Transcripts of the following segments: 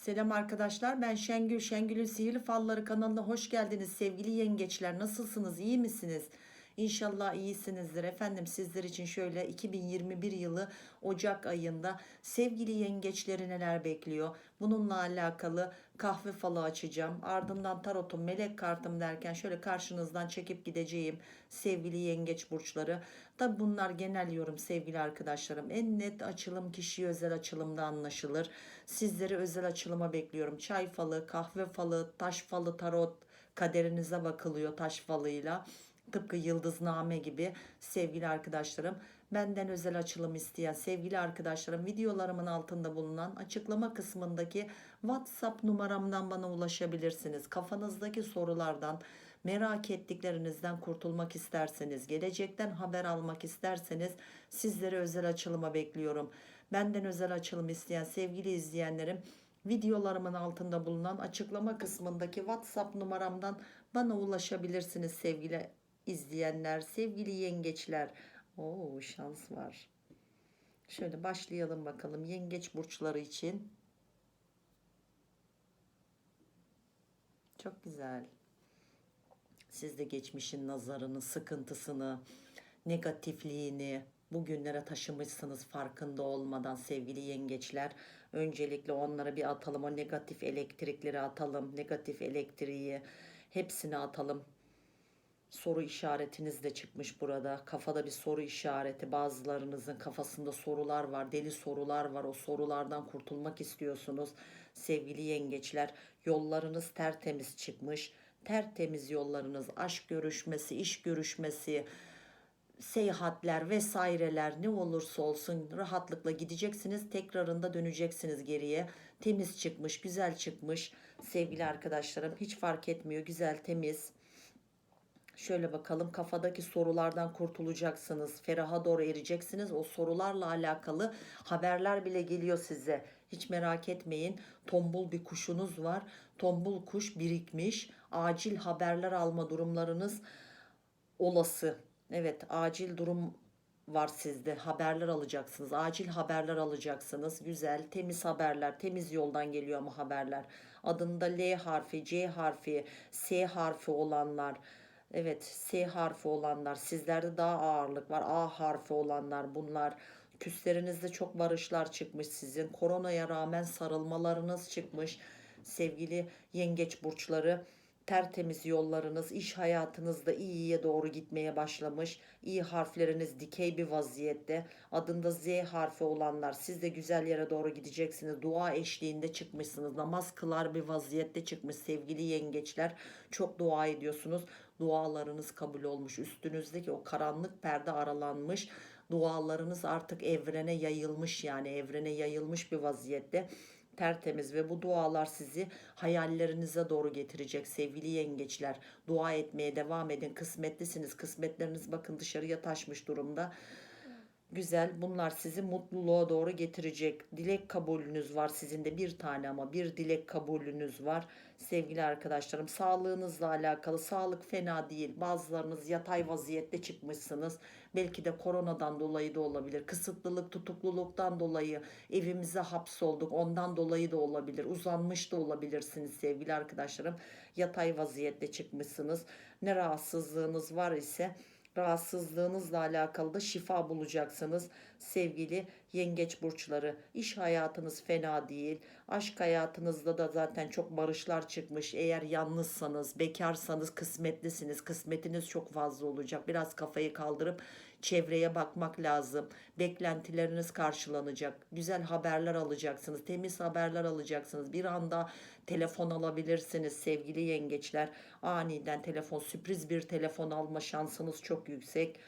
Selam arkadaşlar ben Şengül. Şengül'ün Sihirli Falları kanalına hoş geldiniz sevgili yengeçler. Nasılsınız iyi misiniz? İnşallah iyisinizdir efendim sizler için şöyle 2021 yılı Ocak ayında sevgili yengeçleri neler bekliyor? Bununla alakalı kahve falı açacağım. Ardından tarotum, melek kartım derken şöyle karşınızdan çekip gideceğim sevgili yengeç burçları. Tabi bunlar genel yorum sevgili arkadaşlarım. En net açılım kişi özel açılımda anlaşılır. Sizleri özel açılıma bekliyorum. Çay falı, kahve falı, taş falı, tarot kaderinize bakılıyor taş falıyla. Tıpkı yıldızname gibi sevgili arkadaşlarım. Benden özel açılım isteyen sevgili arkadaşlarım videolarımın altında bulunan açıklama kısmındaki WhatsApp numaramdan bana ulaşabilirsiniz. Kafanızdaki sorulardan merak ettiklerinizden kurtulmak isterseniz, gelecekten haber almak isterseniz sizlere özel açılıma bekliyorum. Benden özel açılım isteyen sevgili izleyenlerim videolarımın altında bulunan açıklama kısmındaki WhatsApp numaramdan bana ulaşabilirsiniz sevgili izleyenler, sevgili yengeçler. Oo şans var. Şöyle başlayalım bakalım yengeç burçları için. Çok güzel. Siz de geçmişin nazarını, sıkıntısını, negatifliğini bugünlere taşımışsınız farkında olmadan sevgili yengeçler. Öncelikle onlara bir atalım. O negatif elektrikleri atalım. Negatif elektriği hepsini atalım. Soru işaretiniz de çıkmış burada. Kafada bir soru işareti. Bazılarınızın kafasında sorular var. Deli sorular var. O sorulardan kurtulmak istiyorsunuz. Sevgili yengeçler yollarınız tertemiz çıkmış. Tertemiz yollarınız aşk görüşmesi, iş görüşmesi, seyahatler vesaireler ne olursa olsun rahatlıkla gideceksiniz. Tekrarında döneceksiniz geriye. Temiz çıkmış, güzel çıkmış. Sevgili arkadaşlarım hiç fark etmiyor. Güzel, temiz. Şöyle bakalım kafadaki sorulardan kurtulacaksınız. Feraha doğru ereceksiniz. O sorularla alakalı haberler bile geliyor size. Hiç merak etmeyin. Tombul bir kuşunuz var. Tombul kuş birikmiş. Acil haberler alma durumlarınız olası. Evet acil durum var sizde. Haberler alacaksınız. Acil haberler alacaksınız. Güzel, temiz haberler. Temiz yoldan geliyor ama haberler. Adında L harfi, C harfi, S harfi olanlar. Evet S harfi olanlar. Sizlerde daha ağırlık var. A harfi olanlar bunlar. Küslerinizde çok barışlar çıkmış sizin. Koronaya rağmen sarılmalarınız çıkmış. Sevgili yengeç burçları tertemiz yollarınız, iş hayatınızda iyiye doğru gitmeye başlamış. İyi harfleriniz dikey bir vaziyette. Adında Z harfi olanlar siz de güzel yere doğru gideceksiniz. Dua eşliğinde çıkmışsınız. Namaz kılar bir vaziyette çıkmış sevgili yengeçler. Çok dua ediyorsunuz. Dualarınız kabul olmuş. Üstünüzdeki o karanlık perde aralanmış. Dualarınız artık evrene yayılmış yani evrene yayılmış bir vaziyette tertemiz ve bu dualar sizi hayallerinize doğru getirecek sevgili yengeçler. Dua etmeye devam edin. Kısmetlisiniz. Kısmetleriniz bakın dışarıya taşmış durumda. Güzel. Bunlar sizi mutluluğa doğru getirecek. Dilek kabulünüz var sizin de bir tane ama bir dilek kabulünüz var. Sevgili arkadaşlarım sağlığınızla alakalı sağlık fena değil. Bazılarınız yatay vaziyette çıkmışsınız. Belki de koronadan dolayı da olabilir. Kısıtlılık, tutukluluktan dolayı evimize hapsolduk. Ondan dolayı da olabilir. Uzanmış da olabilirsiniz sevgili arkadaşlarım. Yatay vaziyette çıkmışsınız. Ne rahatsızlığınız var ise rahatsızlığınızla alakalı da şifa bulacaksınız sevgili yengeç burçları. İş hayatınız fena değil. Aşk hayatınızda da zaten çok barışlar çıkmış. Eğer yalnızsanız, bekarsanız kısmetlisiniz. Kısmetiniz çok fazla olacak. Biraz kafayı kaldırıp çevreye bakmak lazım. Beklentileriniz karşılanacak. Güzel haberler alacaksınız. Temiz haberler alacaksınız. Bir anda telefon alabilirsiniz sevgili yengeçler. Aniden telefon, sürpriz bir telefon alma şansınız çok yüksek.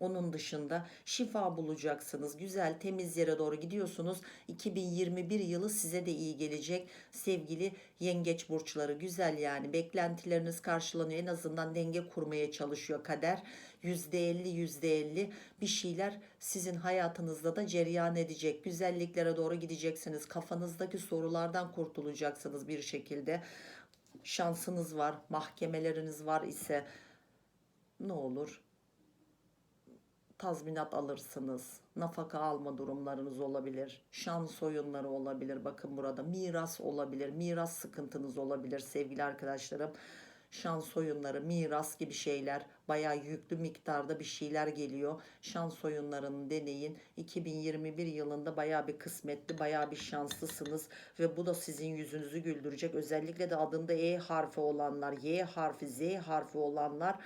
Onun dışında şifa bulacaksınız. Güzel temiz yere doğru gidiyorsunuz. 2021 yılı size de iyi gelecek. Sevgili yengeç burçları güzel yani beklentileriniz karşılanıyor. En azından denge kurmaya çalışıyor kader. %50 %50 bir şeyler sizin hayatınızda da cereyan edecek. Güzelliklere doğru gideceksiniz. Kafanızdaki sorulardan kurtulacaksınız bir şekilde. Şansınız var, mahkemeleriniz var ise ne olur tazminat alırsınız. Nafaka alma durumlarınız olabilir. Şans oyunları olabilir. Bakın burada miras olabilir. Miras sıkıntınız olabilir sevgili arkadaşlarım. Şans oyunları, miras gibi şeyler bayağı yüklü miktarda bir şeyler geliyor. Şans oyunlarını deneyin. 2021 yılında bayağı bir kısmetli, bayağı bir şanslısınız ve bu da sizin yüzünüzü güldürecek. Özellikle de adında E harfi olanlar, Y harfi, Z harfi olanlar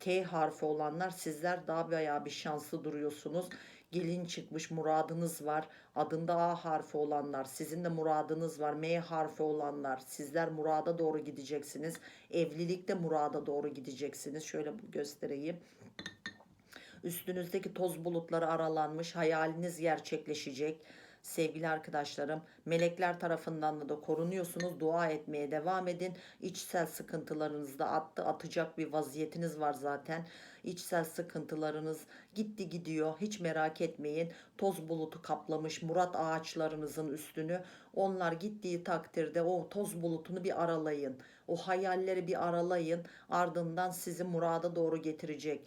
T harfi olanlar sizler daha bayağı bir şanslı duruyorsunuz. Gelin çıkmış muradınız var. Adında A harfi olanlar sizin de muradınız var. M harfi olanlar sizler murada doğru gideceksiniz. Evlilikte murada doğru gideceksiniz. Şöyle göstereyim. Üstünüzdeki toz bulutları aralanmış, hayaliniz gerçekleşecek. Sevgili arkadaşlarım, melekler tarafından da korunuyorsunuz. Dua etmeye devam edin. İçsel sıkıntılarınızı da attı, atacak bir vaziyetiniz var zaten. İçsel sıkıntılarınız gitti gidiyor. Hiç merak etmeyin. Toz bulutu kaplamış murat ağaçlarınızın üstünü. Onlar gittiği takdirde o toz bulutunu bir aralayın. O hayalleri bir aralayın. Ardından sizi murada doğru getirecek.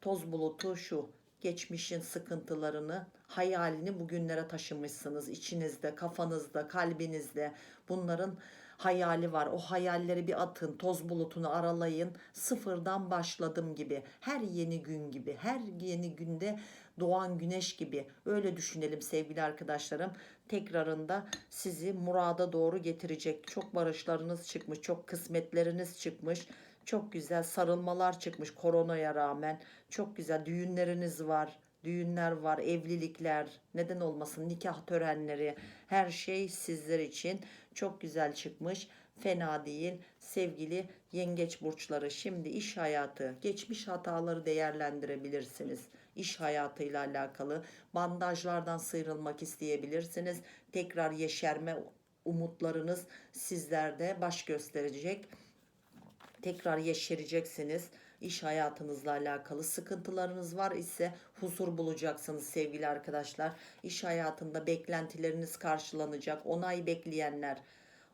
Toz bulutu şu geçmişin sıkıntılarını, hayalini bugünlere taşımışsınız. İçinizde, kafanızda, kalbinizde bunların hayali var. O hayalleri bir atın, toz bulutunu aralayın. Sıfırdan başladım gibi. Her yeni gün gibi, her yeni günde doğan güneş gibi. Öyle düşünelim sevgili arkadaşlarım. Tekrarında sizi murada doğru getirecek. Çok barışlarınız çıkmış, çok kısmetleriniz çıkmış. Çok güzel sarılmalar çıkmış koronaya rağmen. Çok güzel düğünleriniz var. Düğünler var, evlilikler, neden olmasın nikah törenleri, her şey sizler için çok güzel çıkmış. Fena değil. Sevgili yengeç burçları şimdi iş hayatı, geçmiş hataları değerlendirebilirsiniz. İş hayatıyla alakalı bandajlardan sıyrılmak isteyebilirsiniz. Tekrar yeşerme umutlarınız sizlerde baş gösterecek tekrar yeşereceksiniz. İş hayatınızla alakalı sıkıntılarınız var ise huzur bulacaksınız sevgili arkadaşlar. İş hayatında beklentileriniz karşılanacak. Onay bekleyenler,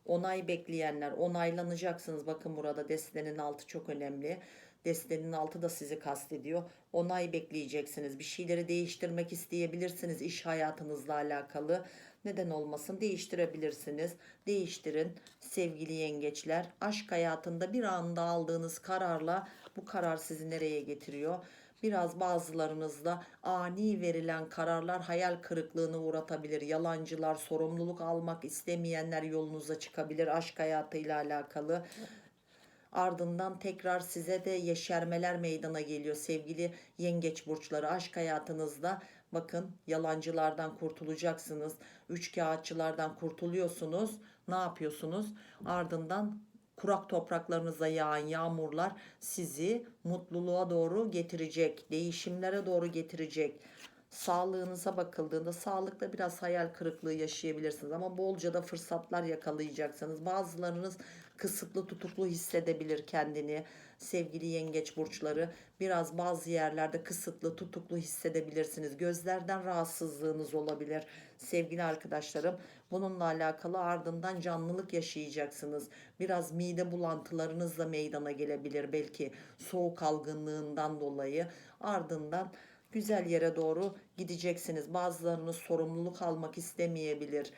onay bekleyenler onaylanacaksınız. Bakın burada destenin altı çok önemli. Destenin altı da sizi kastediyor. Onay bekleyeceksiniz. Bir şeyleri değiştirmek isteyebilirsiniz iş hayatınızla alakalı. Neden olmasın değiştirebilirsiniz. Değiştirin sevgili yengeçler. Aşk hayatında bir anda aldığınız kararla bu karar sizi nereye getiriyor? Biraz bazılarınızda ani verilen kararlar hayal kırıklığına uğratabilir. Yalancılar, sorumluluk almak istemeyenler yolunuza çıkabilir aşk hayatıyla alakalı. Ardından tekrar size de yeşermeler meydana geliyor sevgili yengeç burçları aşk hayatınızda. Bakın yalancılardan kurtulacaksınız. Üç kağıtçılardan kurtuluyorsunuz. Ne yapıyorsunuz? Ardından kurak topraklarınıza yağan yağmurlar sizi mutluluğa doğru getirecek. Değişimlere doğru getirecek. Sağlığınıza bakıldığında sağlıkta biraz hayal kırıklığı yaşayabilirsiniz ama bolca da fırsatlar yakalayacaksınız. Bazılarınız kısıtlı tutuklu hissedebilir kendini. Sevgili yengeç burçları biraz bazı yerlerde kısıtlı tutuklu hissedebilirsiniz. Gözlerden rahatsızlığınız olabilir. Sevgili arkadaşlarım bununla alakalı ardından canlılık yaşayacaksınız. Biraz mide bulantılarınız da meydana gelebilir belki soğuk algınlığından dolayı. Ardından güzel yere doğru gideceksiniz. Bazılarınız sorumluluk almak istemeyebilir.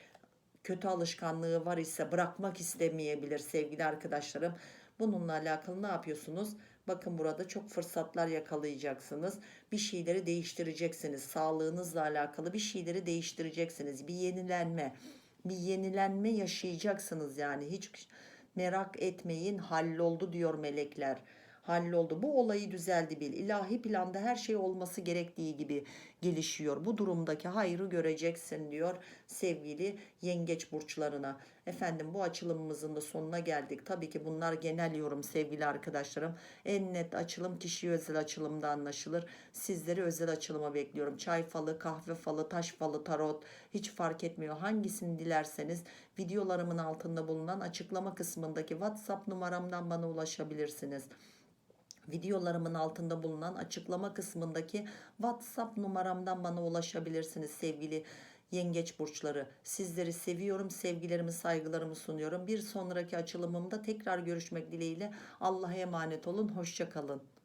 Kötü alışkanlığı var ise bırakmak istemeyebilir sevgili arkadaşlarım. Bununla alakalı ne yapıyorsunuz? Bakın burada çok fırsatlar yakalayacaksınız. Bir şeyleri değiştireceksiniz. Sağlığınızla alakalı bir şeyleri değiştireceksiniz. Bir yenilenme, bir yenilenme yaşayacaksınız yani. Hiç merak etmeyin halloldu diyor melekler halloldu. Bu olayı düzeldi bil. İlahi planda her şey olması gerektiği gibi gelişiyor. Bu durumdaki hayrı göreceksin diyor sevgili yengeç burçlarına. Efendim bu açılımımızın da sonuna geldik. Tabii ki bunlar genel yorum sevgili arkadaşlarım. En net açılım kişi özel açılımda anlaşılır. Sizleri özel açılıma bekliyorum. Çay falı, kahve falı, taş falı, tarot hiç fark etmiyor. Hangisini dilerseniz videolarımın altında bulunan açıklama kısmındaki WhatsApp numaramdan bana ulaşabilirsiniz videolarımın altında bulunan açıklama kısmındaki WhatsApp numaramdan bana ulaşabilirsiniz sevgili yengeç burçları. Sizleri seviyorum, sevgilerimi, saygılarımı sunuyorum. Bir sonraki açılımımda tekrar görüşmek dileğiyle Allah'a emanet olun. Hoşçakalın.